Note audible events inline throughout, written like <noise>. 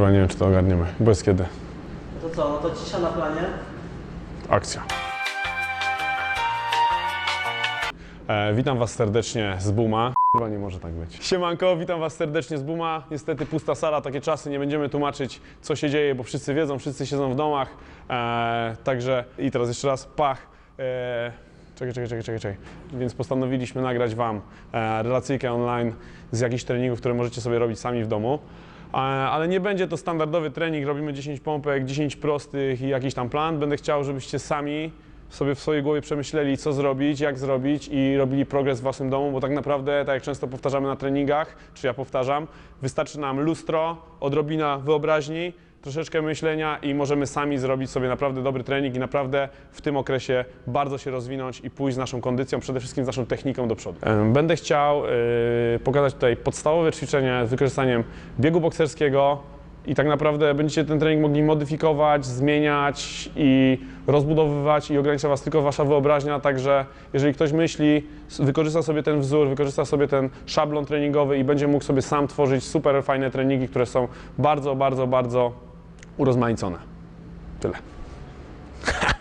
Chyba nie wiem, czy to ogarniemy. Bez kiedy. To co, no to cisza na planie. Akcja. E, witam Was serdecznie z Buma. Chyba nie może tak być. Siemanko, witam Was serdecznie z Buma. Niestety pusta sala, takie czasy, nie będziemy tłumaczyć, co się dzieje, bo wszyscy wiedzą, wszyscy siedzą w domach. E, także i teraz jeszcze raz, pach. E, czekaj, czekaj, czekaj, czekaj, czekaj. Więc postanowiliśmy nagrać Wam e, relacyjkę online z jakichś treningów, które możecie sobie robić sami w domu. Ale nie będzie to standardowy trening, robimy 10 pompek, 10 prostych i jakiś tam plan. Będę chciał, żebyście sami sobie w swojej głowie przemyśleli, co zrobić, jak zrobić i robili progres w waszym domu, bo tak naprawdę, tak jak często powtarzamy na treningach, czy ja powtarzam, wystarczy nam lustro, odrobina wyobraźni, troszeczkę myślenia i możemy sami zrobić sobie naprawdę dobry trening i naprawdę w tym okresie bardzo się rozwinąć i pójść z naszą kondycją, przede wszystkim z naszą techniką do przodu. Będę chciał yy, pokazać tutaj podstawowe ćwiczenie z wykorzystaniem biegu bokserskiego, i tak naprawdę będziecie ten trening mogli modyfikować, zmieniać i rozbudowywać i ogranicza Was tylko Wasza wyobraźnia, także jeżeli ktoś myśli, wykorzysta sobie ten wzór, wykorzysta sobie ten szablon treningowy i będzie mógł sobie sam tworzyć super fajne treningi, które są bardzo, bardzo, bardzo urozmaicone. Tyle. <laughs>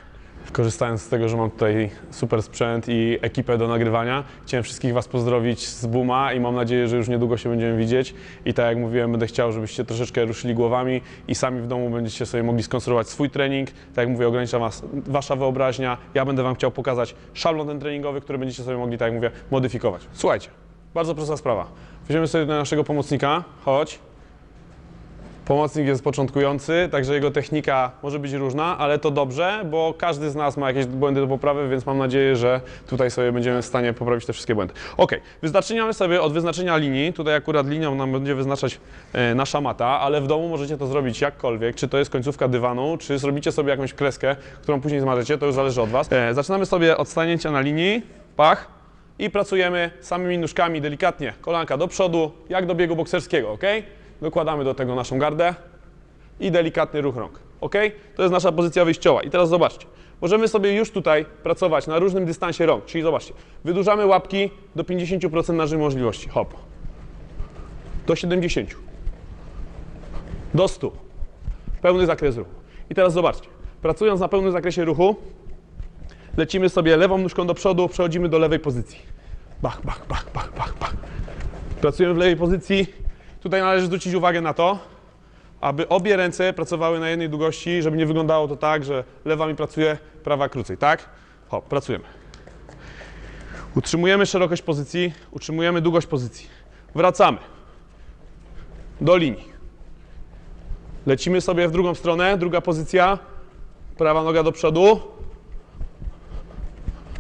Korzystając z tego, że mam tutaj super sprzęt i ekipę do nagrywania, chciałem wszystkich Was pozdrowić z Buma i mam nadzieję, że już niedługo się będziemy widzieć. I tak jak mówiłem, będę chciał, żebyście troszeczkę ruszyli głowami i sami w domu będziecie sobie mogli skonstruować swój trening. Tak jak mówię, ogranicza Was Wasza wyobraźnia. Ja będę Wam chciał pokazać szablon ten treningowy, który będziecie sobie mogli, tak jak mówię, modyfikować. Słuchajcie, bardzo prosta sprawa. Weźmiemy sobie do naszego pomocnika. Chodź. Pomocnik jest początkujący, także jego technika może być różna, ale to dobrze, bo każdy z nas ma jakieś błędy do poprawy, więc mam nadzieję, że tutaj sobie będziemy w stanie poprawić te wszystkie błędy. Ok, wyznaczamy sobie od wyznaczenia linii, tutaj akurat linią nam będzie wyznaczać e, nasza mata, ale w domu możecie to zrobić jakkolwiek, czy to jest końcówka dywanu, czy zrobicie sobie jakąś kreskę, którą później zmarzecie, to już zależy od Was. E, zaczynamy sobie od stanięcia na linii, pach, i pracujemy samymi nóżkami delikatnie, kolanka do przodu, jak do biegu bokserskiego, ok? Dokładamy do tego naszą gardę i delikatny ruch rąk, ok? To jest nasza pozycja wyjściowa. I teraz zobaczcie, możemy sobie już tutaj pracować na różnym dystansie rąk, czyli zobaczcie, wydłużamy łapki do 50% naszych możliwości, hop, do 70, do 100, pełny zakres ruchu. I teraz zobaczcie, pracując na pełnym zakresie ruchu, lecimy sobie lewą nóżką do przodu, przechodzimy do lewej pozycji. Bach, bach, bach, bach, bach, bach. Pracujemy w lewej pozycji. Tutaj należy zwrócić uwagę na to, aby obie ręce pracowały na jednej długości, żeby nie wyglądało to tak, że lewa mi pracuje, prawa krócej, tak? Hop, pracujemy. Utrzymujemy szerokość pozycji, utrzymujemy długość pozycji. Wracamy do linii. Lecimy sobie w drugą stronę, druga pozycja, prawa noga do przodu,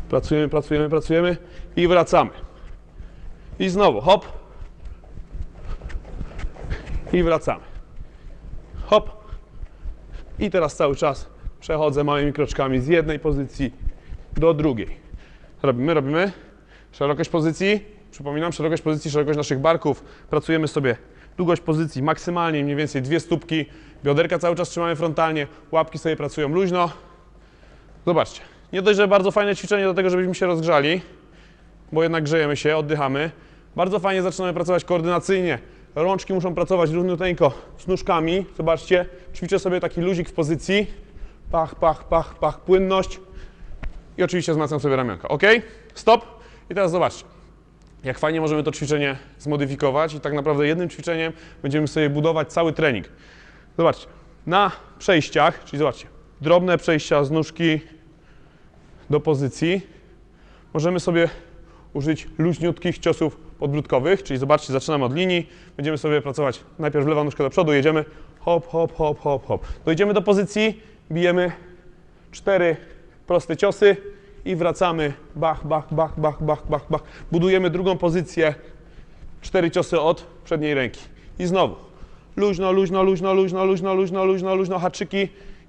Pracujemy, pracujemy, pracujemy i wracamy. I znowu hop. I wracamy. Hop. I teraz cały czas przechodzę małymi kroczkami z jednej pozycji do drugiej. Robimy, robimy. Szerokość pozycji. Przypominam, szerokość pozycji, szerokość naszych barków. Pracujemy sobie długość pozycji maksymalnie, mniej więcej dwie stópki. Bioderka cały czas trzymamy frontalnie. Łapki sobie pracują luźno. Zobaczcie, nie dość, że bardzo fajne ćwiczenie do tego, żebyśmy się rozgrzali, bo jednak grzejemy się, oddychamy. Bardzo fajnie zaczynamy pracować koordynacyjnie. Rączki muszą pracować równiuteńko z nóżkami. Zobaczcie, ćwiczę sobie taki luzik w pozycji. Pach, pach, pach, pach, płynność. I oczywiście wzmacniam sobie ramionka. Ok? Stop. I teraz zobaczcie, jak fajnie możemy to ćwiczenie zmodyfikować i tak naprawdę jednym ćwiczeniem będziemy sobie budować cały trening. Zobaczcie, na przejściach, czyli zobaczcie, drobne przejścia z nóżki do pozycji, możemy sobie użyć luźniutkich ciosów podbródkowych, czyli zobaczcie, zaczynamy od linii, będziemy sobie pracować najpierw lewa nóżka do przodu, jedziemy hop, hop, hop, hop, hop. Dojdziemy do pozycji, bijemy cztery proste ciosy i wracamy, bach, bach, bach, bach, bach, bach, bach. Budujemy drugą pozycję, cztery ciosy od przedniej ręki. I znowu, luźno, luźno, luźno, luźno, luźno, luźno, luźno, luźno, haczyki,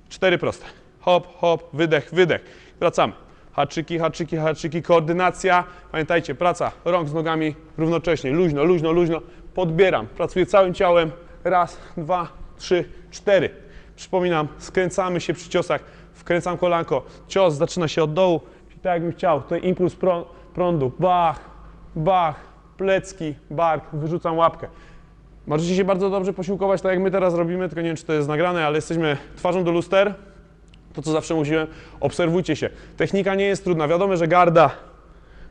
cztery proste. Hop, hop, wydech, wydech. Wracamy. Haczyki, haczyki, haczyki, koordynacja. Pamiętajcie, praca rąk z nogami równocześnie. Luźno, luźno, luźno. Podbieram. Pracuję całym ciałem. Raz, dwa, trzy, cztery. Przypominam, skręcamy się przy ciosach. Wkręcam kolanko. Cios zaczyna się od dołu. Tak jakbym chciał. Tutaj impuls prą- prądu. Bach, bach, plecki, bark. Wyrzucam łapkę. Możecie się bardzo dobrze posiłkować, tak jak my teraz robimy, tylko nie wiem, czy to jest nagrane, ale jesteśmy twarzą do luster. To, co zawsze mówiłem, obserwujcie się. Technika nie jest trudna. Wiadomo, że garda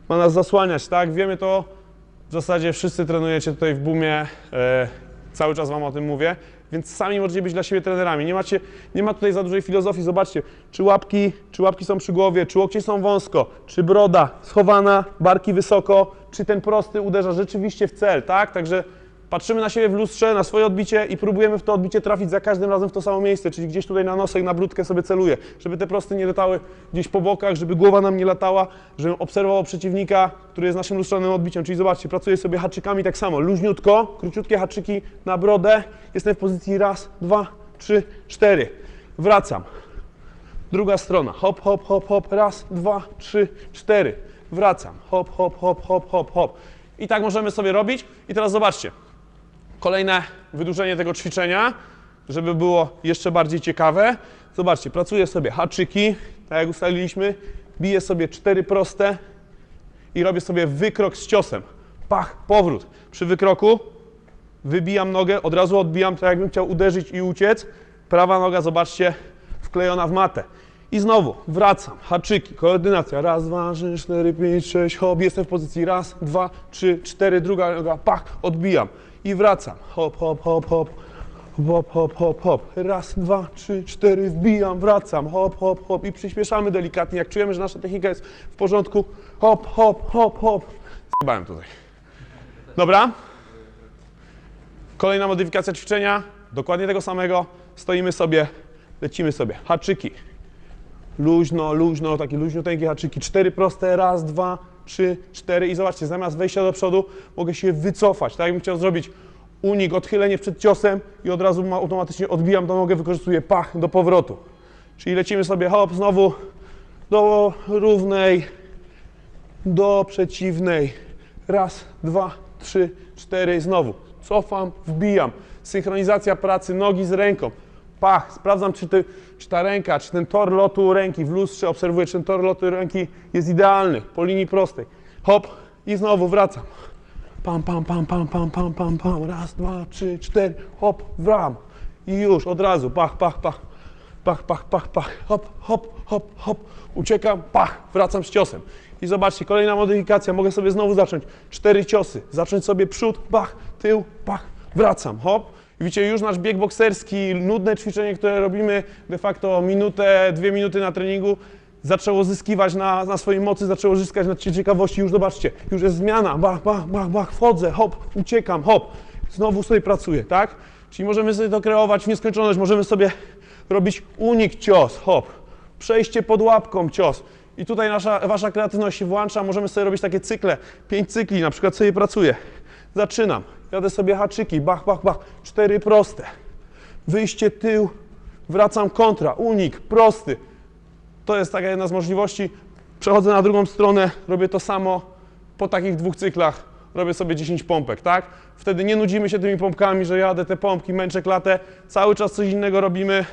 ma nas zasłaniać, tak? Wiemy to. W zasadzie wszyscy trenujecie tutaj w boomie. E, cały czas wam o tym mówię. Więc sami możecie być dla siebie trenerami. Nie, macie, nie ma tutaj za dużej filozofii. Zobaczcie, czy łapki, czy łapki są przy głowie, czy łokcie są wąsko, czy broda schowana, barki wysoko, czy ten prosty uderza rzeczywiście w cel, tak? Także patrzymy na siebie w lustrze, na swoje odbicie i próbujemy w to odbicie trafić za każdym razem w to samo miejsce, czyli gdzieś tutaj na nosek, na brudkę sobie celuję, żeby te prosty nie latały gdzieś po bokach, żeby głowa nam nie latała, żebym obserwował przeciwnika, który jest naszym lustrzanym odbiciem, czyli zobaczcie, pracuję sobie haczykami tak samo, luźniutko, króciutkie haczyki na brodę, jestem w pozycji raz, dwa, trzy, cztery, wracam, druga strona, hop, hop, hop, hop, raz, dwa, trzy, cztery, wracam, hop, hop, hop, hop, hop, hop. I tak możemy sobie robić. I teraz zobaczcie, kolejne wydłużenie tego ćwiczenia, żeby było jeszcze bardziej ciekawe. Zobaczcie, pracuję sobie haczyki, tak jak ustaliliśmy, biję sobie cztery proste i robię sobie wykrok z ciosem. Pach, powrót. Przy wykroku wybijam nogę, od razu odbijam, tak jakbym chciał uderzyć i uciec. Prawa noga, zobaczcie, wklejona w matę. I znowu wracam, haczyki, koordynacja. Raz, dwa, trzy, cztery, pięć, sześć, hop, jestem w pozycji. Raz, dwa, trzy, cztery, druga noga, pach, odbijam. I wracam, hop, hop, hop, hop. Hop, hop, hop, hop. Raz, dwa, trzy, cztery, wbijam, wracam. Hop, hop, hop. I przyspieszamy delikatnie. Jak czujemy, że nasza technika jest w porządku, hop, hop, hop, hop. Zjebałem tutaj. Dobra? Kolejna modyfikacja ćwiczenia. Dokładnie tego samego. Stoimy sobie, lecimy sobie. Haczyki. Luźno, luźno, takie luźniuteńkie haczyki. Cztery proste, raz, dwa, trzy, cztery i zobaczcie, zamiast wejścia do przodu mogę się wycofać. Tak jakbym chciał zrobić unik, odchylenie przed ciosem i od razu ma- automatycznie odbijam tą nogę, wykorzystuję pach do powrotu. Czyli lecimy sobie hop, znowu do równej, do przeciwnej. Raz, dwa, trzy, cztery, znowu. Cofam, wbijam. Synchronizacja pracy nogi z ręką. Pach, sprawdzam, czy, ty, czy ta ręka, czy ten tor lotu ręki w lustrze, obserwuję, czy ten tor lotu ręki jest idealny, po linii prostej. Hop i znowu wracam. Pam, pam, pam, pam, pam, pam, pam, pam. Raz, dwa, trzy, cztery, hop, wram. I już, od razu, pach, pach, pach. Pach, pach, pach, pach, hop, hop, hop, hop. Uciekam, pach, wracam z ciosem. I zobaczcie, kolejna modyfikacja, mogę sobie znowu zacząć. Cztery ciosy, zacząć sobie przód, pach, tył, pach, wracam, hop. Widzicie, już nasz bieg bokserski, nudne ćwiczenie, które robimy de facto minutę, dwie minuty na treningu, zaczęło zyskiwać na, na swojej mocy, zaczęło zyskać na ciekawości. Już zobaczcie, już jest zmiana, bach, bach, bach, bach, wchodzę, hop, uciekam, hop. Znowu sobie pracuję, tak? Czyli możemy sobie to kreować w nieskończoność, możemy sobie robić unik cios, hop, przejście pod łapką cios. I tutaj nasza, wasza kreatywność się włącza, możemy sobie robić takie cykle, pięć cykli, na przykład sobie pracuję. Zaczynam, jadę sobie haczyki, bach, bach, bach, cztery proste. Wyjście tył, wracam kontra, unik, prosty. To jest taka jedna z możliwości. Przechodzę na drugą stronę, robię to samo po takich dwóch cyklach. Robię sobie 10 pompek, tak? Wtedy nie nudzimy się tymi pompkami, że jadę te pompki, męczę klatę. Cały czas coś innego robimy,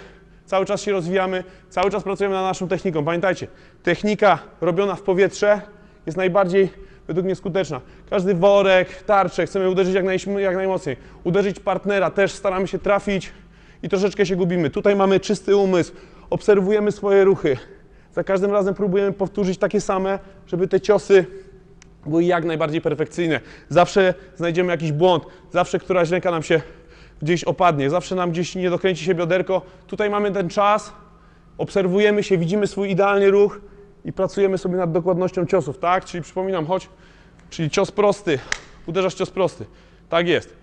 cały czas się rozwijamy, cały czas pracujemy nad naszą techniką. Pamiętajcie, technika robiona w powietrze jest najbardziej według mnie skuteczna. Każdy worek, tarczę, chcemy uderzyć jak, naj, jak najmocniej. Uderzyć partnera też staramy się trafić i troszeczkę się gubimy. Tutaj mamy czysty umysł, obserwujemy swoje ruchy. Za każdym razem próbujemy powtórzyć takie same, żeby te ciosy były jak najbardziej perfekcyjne. Zawsze znajdziemy jakiś błąd, zawsze któraś ręka nam się gdzieś opadnie, zawsze nam gdzieś nie dokręci się bioderko. Tutaj mamy ten czas, obserwujemy się, widzimy swój idealny ruch i pracujemy sobie nad dokładnością ciosów, tak? Czyli przypominam, chodź, czyli cios prosty, uderzasz cios prosty. Tak jest.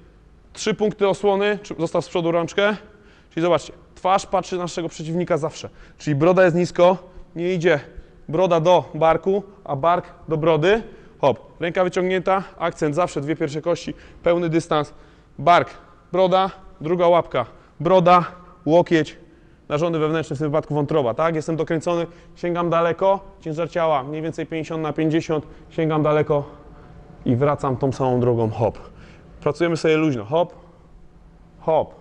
Trzy punkty osłony, zostaw z przodu rączkę. Czyli zobaczcie, twarz patrzy na naszego przeciwnika zawsze. Czyli broda jest nisko, nie idzie broda do barku, a bark do brody. Hop, ręka wyciągnięta, akcent zawsze, dwie pierwsze kości, pełny dystans. Bark, broda, druga łapka, broda, łokieć, narządy wewnętrzne, w tym wypadku wątroba, tak? Jestem dokręcony, sięgam daleko, ciężar ciała mniej więcej 50 na 50, sięgam daleko i wracam tą samą drogą, hop. Pracujemy sobie luźno, hop, hop.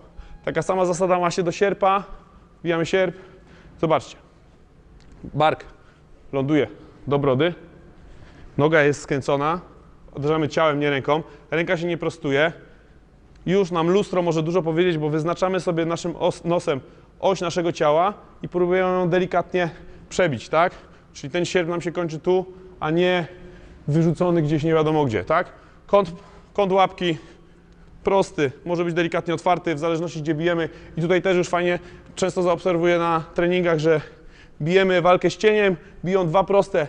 Taka sama zasada ma się do sierpa, wbijamy sierp, zobaczcie. Bark ląduje do brody, noga jest skręcona, uderzamy ciałem, nie ręką, ręka się nie prostuje, już nam lustro może dużo powiedzieć, bo wyznaczamy sobie naszym os, nosem oś naszego ciała i próbujemy ją delikatnie przebić, tak? Czyli ten sierp nam się kończy tu, a nie wyrzucony gdzieś nie wiadomo gdzie, tak? Kąt, kąt łapki prosty, może być delikatnie otwarty, w zależności gdzie bijemy. I tutaj też już fajnie, często zaobserwuję na treningach, że bijemy walkę z cieniem, biją dwa proste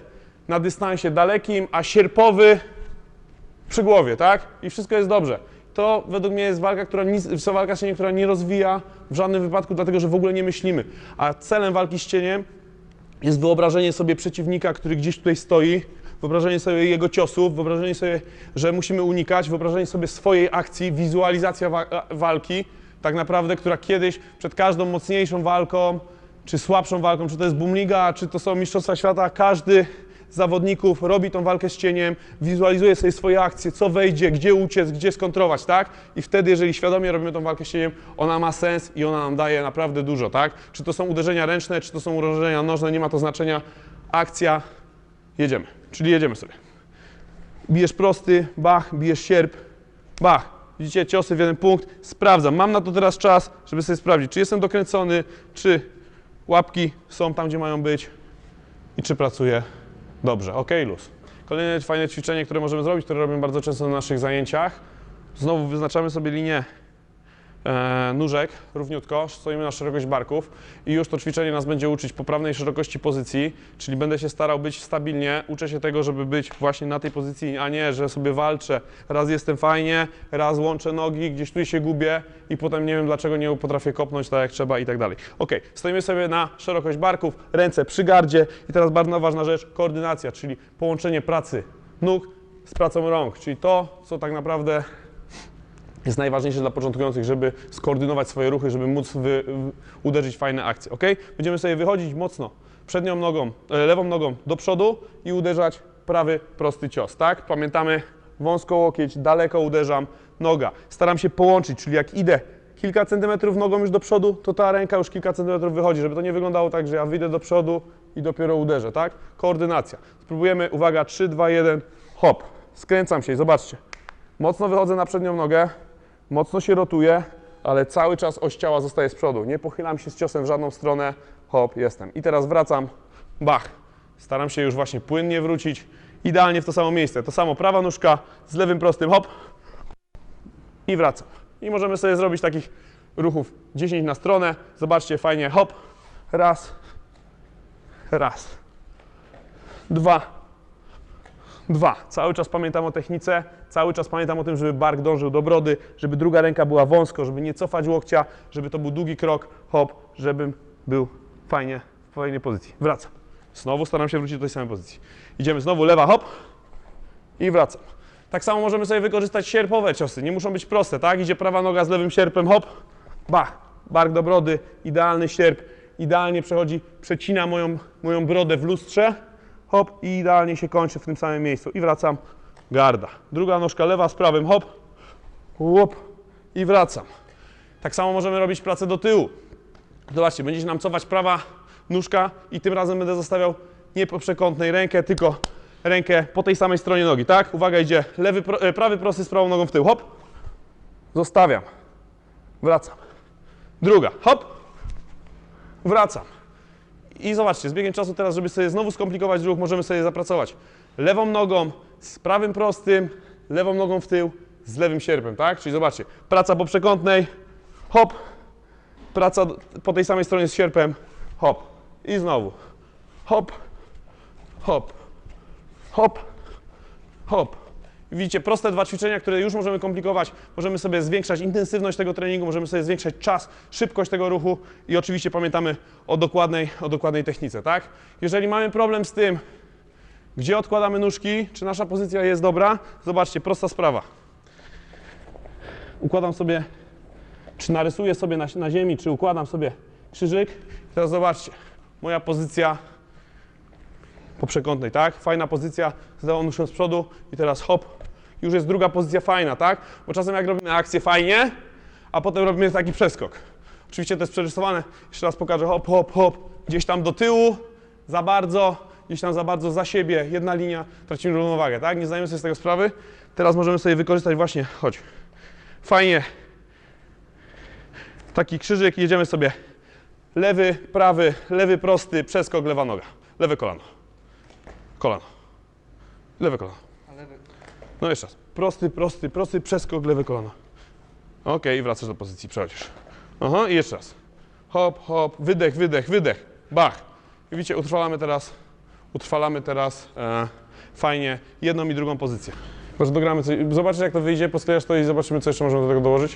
na dystansie dalekim, a sierpowy przy głowie, tak? I wszystko jest dobrze. To według mnie jest walka, która nic, walka z cieniem, która nie rozwija w żadnym wypadku, dlatego że w ogóle nie myślimy. A celem walki z cieniem jest wyobrażenie sobie przeciwnika, który gdzieś tutaj stoi, wyobrażenie sobie jego ciosów, wyobrażenie sobie, że musimy unikać, wyobrażenie sobie swojej akcji, wizualizacja wa- walki, tak naprawdę, która kiedyś przed każdą mocniejszą walką, czy słabszą walką, czy to jest Bumliga, czy to są Mistrzostwa Świata, każdy zawodników robi tą walkę z cieniem, wizualizuje sobie swoje akcje, co wejdzie, gdzie uciec, gdzie skontrować, tak? I wtedy, jeżeli świadomie robimy tą walkę z cieniem, ona ma sens i ona nam daje naprawdę dużo, tak? Czy to są uderzenia ręczne, czy to są uderzenia nożne, nie ma to znaczenia. Akcja, jedziemy. Czyli jedziemy sobie. Bijesz prosty, bach, bijesz sierp, bach. Widzicie, ciosy w jeden punkt. Sprawdzam. Mam na to teraz czas, żeby sobie sprawdzić, czy jestem dokręcony, czy łapki są tam, gdzie mają być i czy pracuję dobrze. Ok, luz. Kolejne fajne ćwiczenie, które możemy zrobić, które robimy bardzo często na naszych zajęciach. Znowu wyznaczamy sobie linię nóżek równiutko, stoimy na szerokość barków i już to ćwiczenie nas będzie uczyć poprawnej szerokości pozycji, czyli będę się starał być stabilnie, uczę się tego, żeby być właśnie na tej pozycji, a nie, że sobie walczę, raz jestem fajnie, raz łączę nogi, gdzieś tu się gubię i potem nie wiem dlaczego nie potrafię kopnąć tak jak trzeba i tak dalej. Ok, stoimy sobie na szerokość barków, ręce przy gardzie i teraz bardzo ważna rzecz, koordynacja, czyli połączenie pracy nóg z pracą rąk, czyli to, co tak naprawdę jest najważniejsze dla początkujących, żeby skoordynować swoje ruchy, żeby móc wy, uderzyć fajne akcje, ok? Będziemy sobie wychodzić mocno przednią nogą, e, lewą nogą do przodu i uderzać prawy prosty cios, tak? Pamiętamy, wąsko łokieć, daleko uderzam, noga. Staram się połączyć, czyli jak idę kilka centymetrów nogą już do przodu, to ta ręka już kilka centymetrów wychodzi, żeby to nie wyglądało tak, że ja wyjdę do przodu i dopiero uderzę, tak? Koordynacja. Spróbujemy, uwaga, 3, 2, 1, hop. Skręcam się i zobaczcie. Mocno wychodzę na przednią nogę, mocno się rotuję, ale cały czas oś ciała zostaje z przodu. Nie pochylam się z ciosem w żadną stronę. Hop, jestem. I teraz wracam. Bach. Staram się już właśnie płynnie wrócić. Idealnie w to samo miejsce. To samo prawa nóżka z lewym prostym hop. I wracam. I możemy sobie zrobić takich ruchów 10 na stronę. Zobaczcie, fajnie. Hop. Raz. Raz. Dwa. Dwa. Cały czas pamiętam o technice, cały czas pamiętam o tym, żeby bark dążył do brody, żeby druga ręka była wąsko, żeby nie cofać łokcia, żeby to był długi krok, hop, żebym był fajnie w fajnej pozycji. Wracam. Znowu staram się wrócić do tej samej pozycji. Idziemy znowu, lewa, hop i wracam. Tak samo możemy sobie wykorzystać sierpowe ciosy, nie muszą być proste, tak? Idzie prawa noga z lewym sierpem, hop, bach, bark do brody, idealny sierp, idealnie przechodzi, przecina moją, moją brodę w lustrze, hop i idealnie się kończy w tym samym miejscu. I wracam, garda. Druga nóżka lewa z prawym, hop, łop i wracam. Tak samo możemy robić pracę do tyłu. Zobaczcie, będzie się nam cofać prawa nóżka i tym razem będę zostawiał nie po przekątnej rękę, tylko rękę po tej samej stronie nogi, tak? Uwaga, idzie lewy, e, prawy prosty z prawą nogą w tył, hop. Zostawiam. Wracam. Druga, hop. Wracam. I zobaczcie, z biegiem czasu teraz, żeby sobie znowu skomplikować ruch, możemy sobie zapracować lewą nogą z prawym prostym, lewą nogą w tył, z lewym sierpem, tak? Czyli zobaczcie, praca po przekątnej, hop, praca po tej samej stronie z sierpem, hop. I znowu, hop, hop, hop, hop. Widzicie, proste dwa ćwiczenia, które już możemy komplikować. Możemy sobie zwiększać intensywność tego treningu, możemy sobie zwiększać czas, szybkość tego ruchu i oczywiście pamiętamy o dokładnej, o dokładnej technice, tak? Jeżeli mamy problem z tym, gdzie odkładamy nóżki, czy nasza pozycja jest dobra, zobaczcie, prosta sprawa. Układam sobie, czy narysuję sobie na, na ziemi, czy układam sobie krzyżyk. Teraz zobaczcie, moja pozycja po przekątnej, tak? Fajna pozycja z lewą nóżką z przodu i teraz hop, już jest druga pozycja fajna, tak? Bo czasem jak robimy akcję fajnie, a potem robimy taki przeskok. Oczywiście to jest przerysowane, jeszcze raz pokażę, hop, hop, hop, gdzieś tam do tyłu, za bardzo, gdzieś tam za bardzo za siebie, jedna linia, tracimy równowagę, tak? Nie zdajemy sobie z tego sprawy. Teraz możemy sobie wykorzystać właśnie, chodź, fajnie Taki krzyżyk jedziemy sobie lewy, prawy, lewy prosty, przeskok, lewa noga. Lewe kolano. Kolano. Lewe kolano. No jeszcze raz. Prosty, prosty, prosty, przeskok, lewe kolano. Ok, i wracasz do pozycji, przechodzisz. Aha, i jeszcze raz. Hop, hop, wydech, wydech, wydech. Bach. I widzicie, utrwalamy teraz, utrwalamy teraz e, fajnie jedną i drugą pozycję. Może dogramy coś, zobaczysz jak to wyjdzie, posklejasz to i zobaczymy co jeszcze możemy do tego dołożyć.